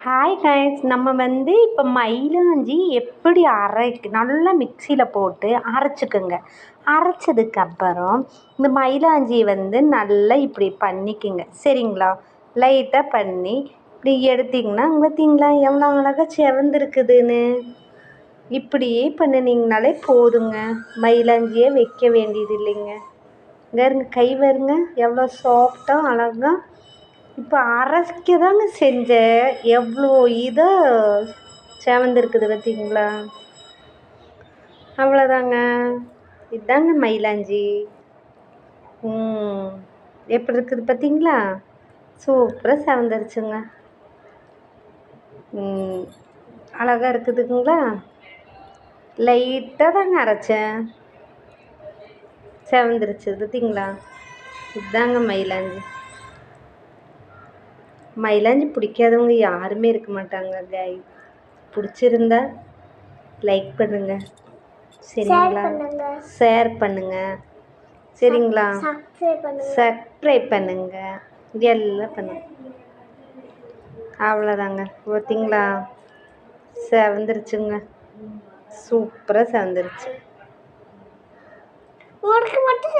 Hi guys நம்ம வந்து இப்போ மயிலாஞ்சி எப்படி அரைக்கு நல்லா மிக்சியில் போட்டு அரைச்சிக்கோங்க. அரைச்சதுக்கப்புறம் இந்த மயிலாஞ்சியை வந்து நல்லா இப்படி பண்ணிக்கோங்க. சரிங்களா? லைட்டாக பண்ணி இப்படி எடுத்திங்கன்னா பார்த்தீங்களா எவ்வளோ அழகாக செவந்திருக்குதுன்னு. இப்படியே பண்ணினீங்கனாலே போதுங்க. மயிலாஞ்சியே வைக்க வேண்டியது இல்லைங்க இங்கே இருங்க கை வருங்க எவ்வளோ சாஃப்டாக அழகாக இப்போ அரைக்க தாங்க செஞ்சேன் எவ்வளோ இதாக சேவந்திருக்குது பார்த்தீங்களா அவ்வளோதாங்க. இதாங்க மயிலாஞ்சி. எப்படி இருக்குது பார்த்தீங்களா சூப்பராக சேவந்துருச்சுங்க. அழகாக இருக்குதுங்களா? லைட்டாக தாங்க அரைச்சேன். செவந்துருச்சு பார்த்தீங்களா இதுதாங்க மயிலாஞ்சி. மயிலாஞ்சி பிடிக்காதவங்க யாருமே இருக்க மாட்டாங்க கை பிடிச்சிருந்தா லைக் பண்ணுங்க. சரிங்களா? ஷேர் பண்ணுங்க. சரிங்களா? சப்ஸ்கிரைப் பண்ணுங்க. எல்லாம் பண்ணுங்க. அவ்வளோதாங்க பார்த்தீங்களா செவந்துருச்சுங்க. சூப்பராக செவந்துருச்சு. உனக்கு மட்டும்